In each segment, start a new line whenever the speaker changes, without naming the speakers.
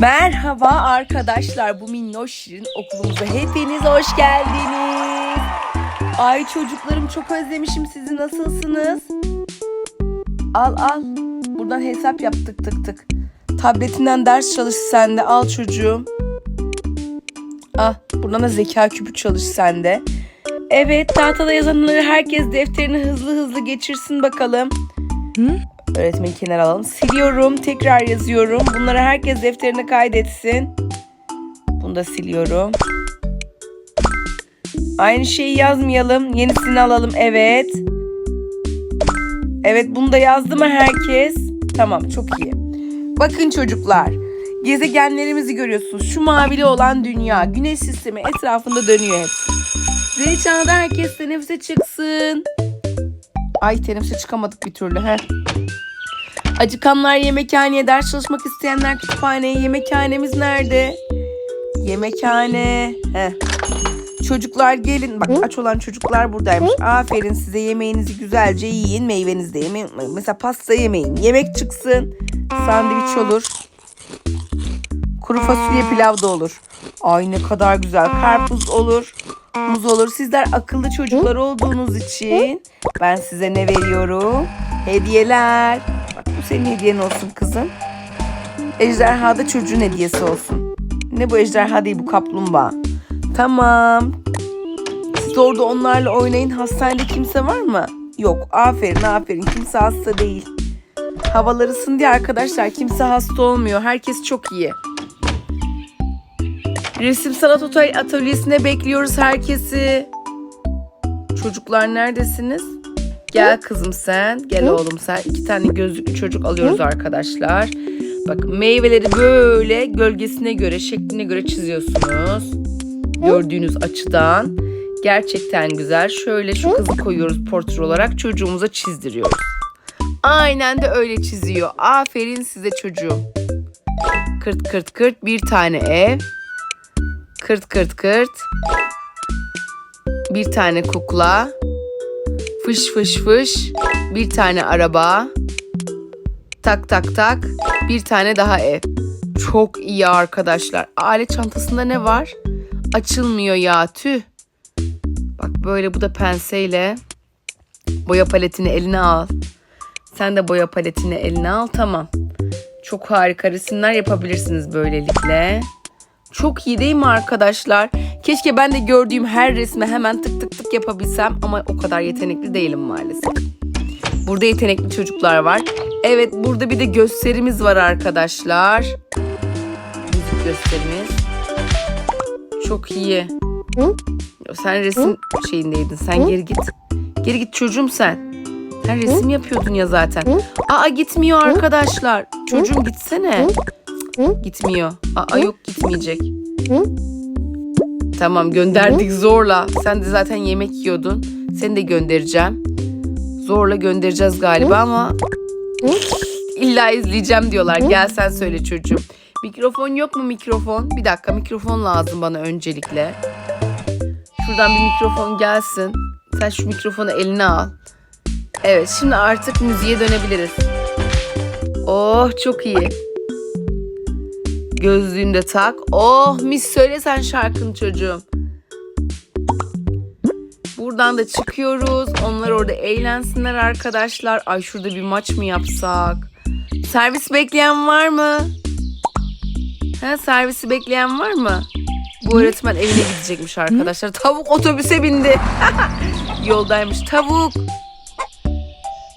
Merhaba arkadaşlar. Bu minnoş şirin okulumuza hepiniz hoş geldiniz. Ay çocuklarım çok özlemişim sizi. Nasılsınız? Al al. Buradan hesap yap tık tık tık. Tabletinden ders çalış sen de. Al çocuğum. Al. Buradan da zeka küpü çalış sen de. Evet tahtada yazanları herkes defterini hızlı hızlı geçirsin bakalım. Öğretmeni kenara alalım. Siliyorum. Tekrar yazıyorum. Bunları herkes defterine kaydetsin. Bunu da siliyorum. Aynı şeyi yazmayalım. Yenisini alalım. Evet. Evet bunu da yazdı mı herkes? Tamam çok iyi. Bakın çocuklar. Gezegenlerimizi görüyorsunuz. Şu mavili olan dünya. Güneş sistemi etrafında dönüyor hepsi. Zil çaldı herkes teneffüse çıksın. Ay teneffüse çıkamadık bir türlü. Heh. Acıkanlar yemekhaneye, ders çalışmak isteyenler kütüphaneye. Yemekhanemiz nerede? Yemekhane. Heh. Çocuklar gelin. Bak aç olan çocuklar buradaymış. Aferin size yemeğinizi güzelce yiyin. Meyvenizi de yemeyin. Mesela pasta yemeyin. Yemek çıksın. Sandviç olur. Kuru fasulye pilav da olur. Ay ne kadar güzel. Karpuz olur. Muz olur. Sizler akıllı çocuklar olduğunuz için ben size ne veriyorum? Hediyeler. Senin hediyen olsun kızım. Ejderha da çocuğun hediyesi olsun. Ne bu ejderha değil bu kaplumbağa. Tamam. Siz orada onlarla oynayın. Hastanede kimse var mı? Yok. Aferin aferin. Kimse hasta değil. Havalar ısındı arkadaşlar. Kimse hasta olmuyor. Herkes çok iyi. Resim sanat Atölye- atölyesine bekliyoruz herkesi. Çocuklar neredesiniz? Gel kızım sen. Gel oğlum sen. İki tane gözlüklü çocuk alıyoruz arkadaşlar. Bak meyveleri böyle gölgesine göre, şekline göre çiziyorsunuz. Gördüğünüz açıdan. Gerçekten güzel. Şöyle şu kızı koyuyoruz portre olarak çocuğumuza çizdiriyoruz. Aynen de öyle çiziyor. Aferin size çocuğum. Kırt kırt kırt bir tane ev. Kırt kırt kırt. Bir tane kukla. Fış fış fış. Bir tane araba. Tak tak tak. Bir tane daha ev. Çok iyi arkadaşlar. Alet çantasında ne var? Açılmıyor ya tüh. Bak böyle bu da penseyle. Boya paletini eline al. Sen de boya paletini eline al tamam. Çok harika resimler yapabilirsiniz böylelikle. Çok iyi değil mi arkadaşlar? Keşke ben de gördüğüm her resme hemen tık tık tık yapabilsem ama o kadar yetenekli değilim maalesef. Burada yetenekli çocuklar var. Evet burada bir de gösterimiz var arkadaşlar. Müzik gösterimiz. Çok iyi. Sen resim şeyindeydin. Sen geri git. Geri git çocuğum sen. Sen resim yapıyordun ya zaten. Aa gitmiyor arkadaşlar. Çocuğum gitsene. Gitmiyor. Aa yok gitmeyecek. Tamam gönderdik zorla. Sen de zaten yemek yiyordun. Seni de göndereceğim. Zorla göndereceğiz galiba ama illa izleyeceğim diyorlar. Gel sen söyle çocuğum. Mikrofon yok mu mikrofon? Bir dakika mikrofon lazım bana öncelikle. Şuradan bir mikrofon gelsin. Sen şu mikrofonu eline al. Evet şimdi artık müziğe dönebiliriz. Oh çok iyi. Gözlüğünü de tak. Oh mis söyle sen şarkını çocuğum. Buradan da çıkıyoruz. Onlar orada eğlensinler arkadaşlar. Ay şurada bir maç mı yapsak? Servis bekleyen var mı? Ha, servisi bekleyen var mı? Bu öğretmen evine gidecekmiş arkadaşlar. Tavuk otobüse bindi. Yoldaymış. Tavuk.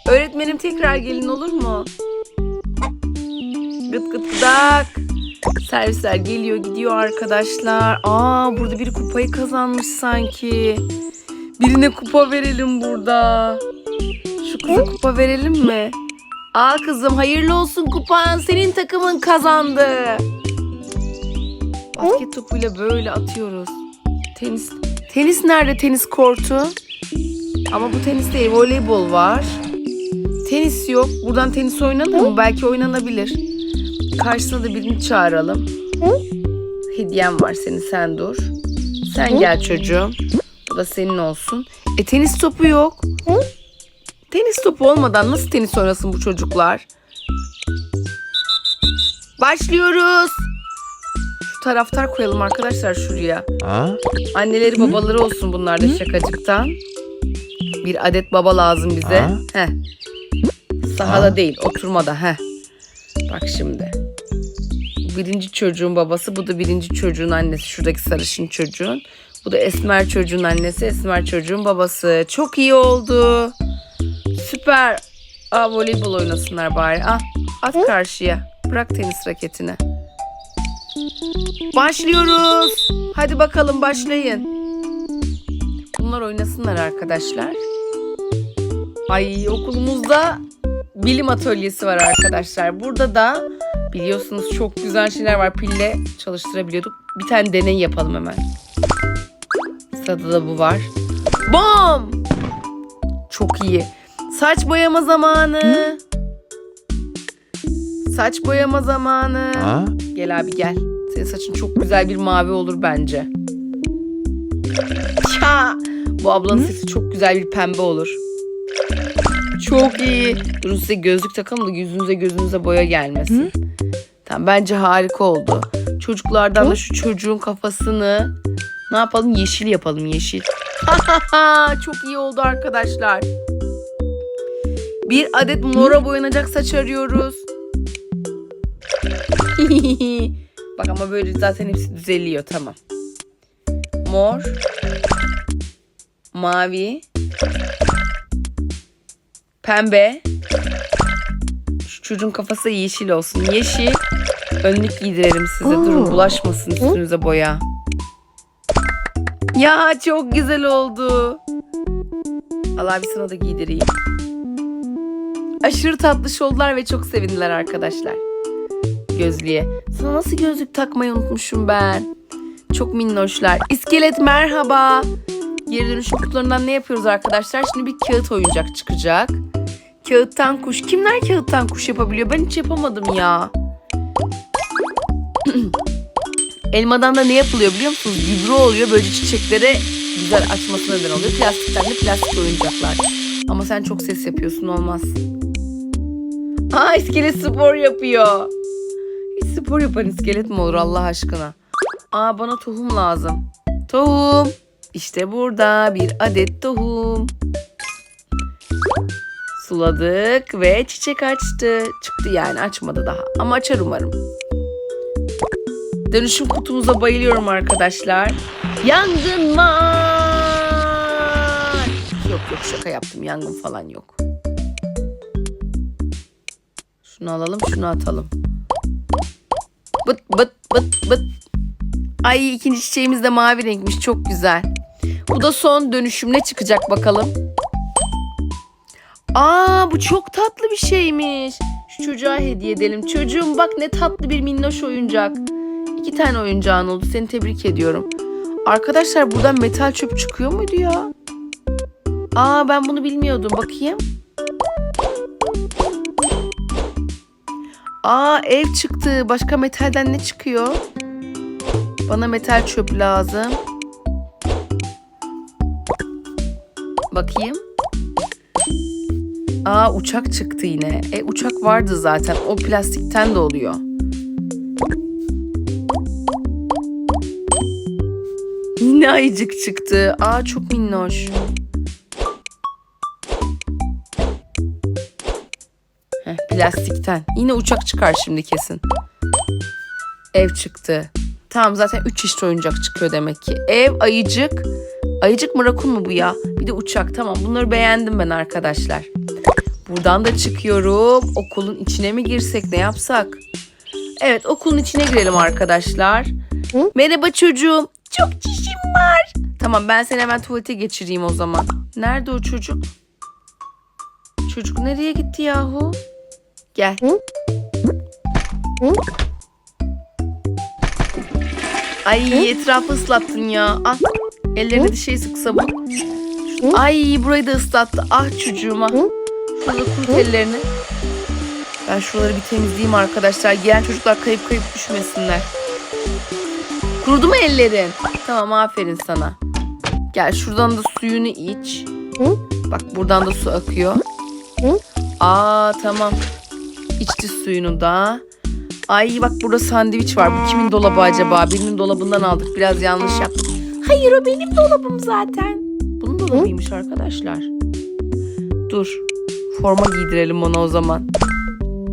Öğretmenim tekrar gelin olur mu? Gıt gıt gıdak. Servisler geliyor gidiyor arkadaşlar. Aa burada biri kupayı kazanmış sanki. Birine kupa verelim burada. Şu kıza kupa verelim mi? Al kızım hayırlı olsun kupan. Senin takımın kazandı. Basket topuyla böyle atıyoruz. Tenis. Tenis nerede tenis kortu? Ama bu tenis değil voleybol var. Tenis yok. Buradan tenis oynanır mı? Belki oynanabilir. Karşısına da birini çağıralım. Hediyem var senin sen dur. Sen gel çocuğum. Bu da senin olsun. E tenis topu yok. Tenis topu olmadan nasıl tenis oynasın bu çocuklar? Başlıyoruz. şu taraftar koyalım arkadaşlar şuraya.
Huh?
Anneleri babaları olsun bunlar da şakacıktan. Bir adet baba lazım bize.
Ha?
Heh. Sahada
Ha?
değil oturmada. Heh. Bak şimdi. Birinci çocuğun babası bu da birinci çocuğun annesi. Şuradaki sarışın çocuğun. Bu da esmer çocuğun annesi. Esmer çocuğun babası. Çok iyi oldu. Süper. Aa voleybol oynasınlar bari. Ah, at karşıya. Bırak tenis raketini. Başlıyoruz. Hadi bakalım başlayın. Bunlar oynasınlar arkadaşlar. Ay okulumuzda bilim atölyesi var arkadaşlar. Burada da biliyorsunuz çok güzel şeyler var. Pille çalıştırabiliyorduk. Bir tane deney yapalım hemen. Sırada da bu var. Bom! Çok iyi. Saç boyama zamanı. Saç boyama zamanı.
Huh?
Gel abi gel. Senin saçın çok güzel bir mavi olur bence. Ya bu ablanın sesi çok güzel bir pembe olur. Çok iyi. Durun size gözlük takalım da yüzünüze gözünüze boya gelmesin. Tamam bence harika oldu. Çocuklardan da şu çocuğun kafasını ne yapalım? Yeşil yapalım yeşil. çok iyi oldu arkadaşlar. Bir adet mora boyanacak saç arıyoruz. Bak ama böyle zaten hepsi düzeliyor tamam. Mor. Mavi. Pembe. Şu çocuğun kafası yeşil olsun. Yeşil. Önlük giydirelim size. Durun bulaşmasın üstünüze boya. Ya çok güzel oldu. Allah abi sana da giydireyim. Aşırı tatlış oldular ve çok sevindiler arkadaşlar gözlüğe. Sana nasıl gözlük takmayı unutmuşum ben. Çok minnoşlar. İskelet merhaba. Geri dönüşüm kutularından ne yapıyoruz arkadaşlar? Şimdi bir kağıt oyuncak çıkacak. Kağıttan kuş. Kimler kağıttan kuş yapabiliyor? Ben hiç yapamadım ya. Elmadan da ne yapılıyor biliyor musunuz? Gübre oluyor. Böylece çiçeklere güzel açmasına neden oluyor. Plastikten de plastik oyuncaklar. Ama sen çok ses yapıyorsun olmaz. Aa iskelet spor yapıyor. Hiç spor yapan iskelet mi olur Allah aşkına? Aa bana tohum lazım. Tohum. İşte burada bir adet tohum. Suladık ve çiçek açtı. Çıktı yani açmadı daha. Ama açar umarım. Dönüşüm kutumuza bayılıyorum arkadaşlar. Yangın var. Yok yok şaka yaptım. Yangın falan yok. Şunu alalım şunu atalım. Bıt bıt bıt bıt. Ay ikinci çiçeğimiz de mavi renkmiş. Çok güzel. Bu da son dönüşüm. Ne çıkacak bakalım. Aa bu çok tatlı bir şeymiş. Şu çocuğa hediye edelim. Çocuğum bak ne tatlı bir minnoş oyuncak. İki tane oyuncağın oldu. Seni tebrik ediyorum. Arkadaşlar buradan metal çöp çıkıyor muydu ya? Aa ben bunu bilmiyordum. Bakayım. Aa ev çıktı. Başka metalden ne çıkıyor? Bana metal çöp lazım. Bakayım. Aa uçak çıktı yine. E uçak vardı zaten. O plastikten de oluyor. Yine ayıcık çıktı. Aa çok minnoş. Heh, plastikten. Yine uçak çıkar şimdi kesin. Ev çıktı. Tamam zaten 3 çeşit oyuncak çıkıyor demek ki. Ev, ayıcık. Ayıcık mı rakun mu bu ya? Bir de uçak. Tamam bunları beğendim ben arkadaşlar. Buradan da çıkıyorum. Okulun içine mi girsek ne yapsak? Evet okulun içine girelim arkadaşlar. Merhaba çocuğum. Çok çişim var. Tamam ben seni hemen tuvalete geçireyim o zaman. Nerede o çocuk? Çocuk nereye gitti yahu? Gel. Ay etrafı ıslattın ya. Al. Ellerine de şey sık sabun. Ay burayı da ıslattı. Ah çocuğuma. Şurada kurut ellerini. Ben şuraları bir temizleyeyim arkadaşlar. Gelen çocuklar kayıp kayıp düşmesinler. Kurudu mu ellerin? Tamam aferin sana. Gel şuradan da suyunu iç. Bak buradan da su akıyor. Aa tamam. İçti suyunu da. Ay bak burada sandviç var. Bu kimin dolabı acaba? Birinin dolabından aldık. Biraz yanlış yaptık. Hayır o benim dolabım zaten. Bunun dolabıymış arkadaşlar. Dur. Forma giydirelim ona o zaman.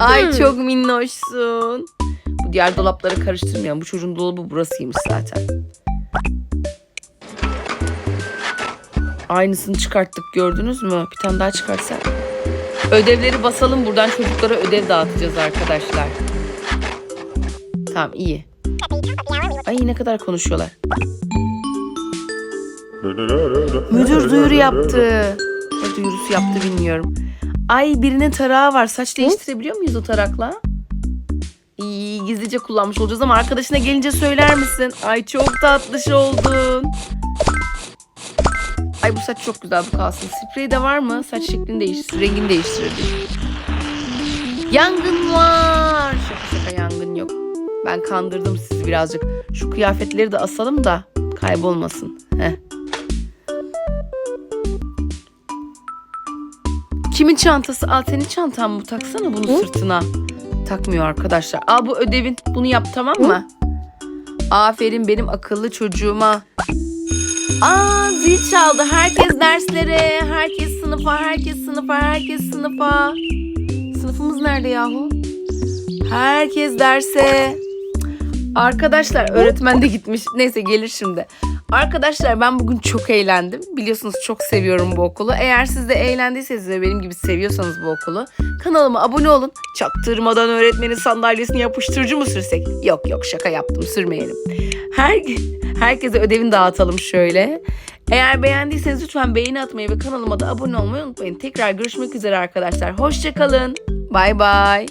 Ay
Hmm.
çok minnoşsun. Bu diğer dolapları karıştırmayalım. Bu çocuğun dolabı burasıymış zaten. Aynısını çıkarttık gördünüz mü? Bir tane daha çıkarsak. Ödevleri basalım buradan çocuklara ödev dağıtacağız arkadaşlar. Tamam iyi. Ay ne kadar konuşuyorlar. Müdür duyuru yaptı. Ne duyurusu yaptı bilmiyorum. Ay birinin tarağı var. Saç değiştirebiliyor muyuz o tarakla? İyi gizlice kullanmış olacağız ama arkadaşına gelince söyler misin? Ay çok tatlış oldun. Ay bu saç çok güzel bu kalsın. Sprey de var mı? Saç şeklini değiştir, rengini değiştirirdik. Yangın var. Şaka şaka yangın yok. Ben kandırdım sizi birazcık. Şu kıyafetleri de asalım da kaybolmasın. Heh. Kimin çantası? Al senin çantan mı? Taksana bunu sırtına. Takmıyor arkadaşlar. Al bu ödevin. Bunu yap tamam mı? Aferin benim akıllı çocuğuma. Aa zil çaldı. Herkes derslere, herkes sınıfa, herkes sınıfa, herkes sınıfa. Sınıfımız nerede yahu? Herkes derse. Arkadaşlar öğretmen de gitmiş. Neyse gelir şimdi. Arkadaşlar ben bugün çok eğlendim. Biliyorsunuz çok seviyorum bu okulu. Eğer siz de eğlendiyseniz ve benim gibi seviyorsanız bu okulu kanalıma abone olun. Çaktırmadan öğretmenin sandalyesine yapıştırıcı mı sürsek? Yok yok şaka yaptım sürmeyelim. Her, herkese ödevini dağıtalım şöyle. Eğer beğendiyseniz lütfen beğeni atmayı ve kanalıma da abone olmayı unutmayın. Tekrar görüşmek üzere arkadaşlar. Hoşçakalın. Bay bay.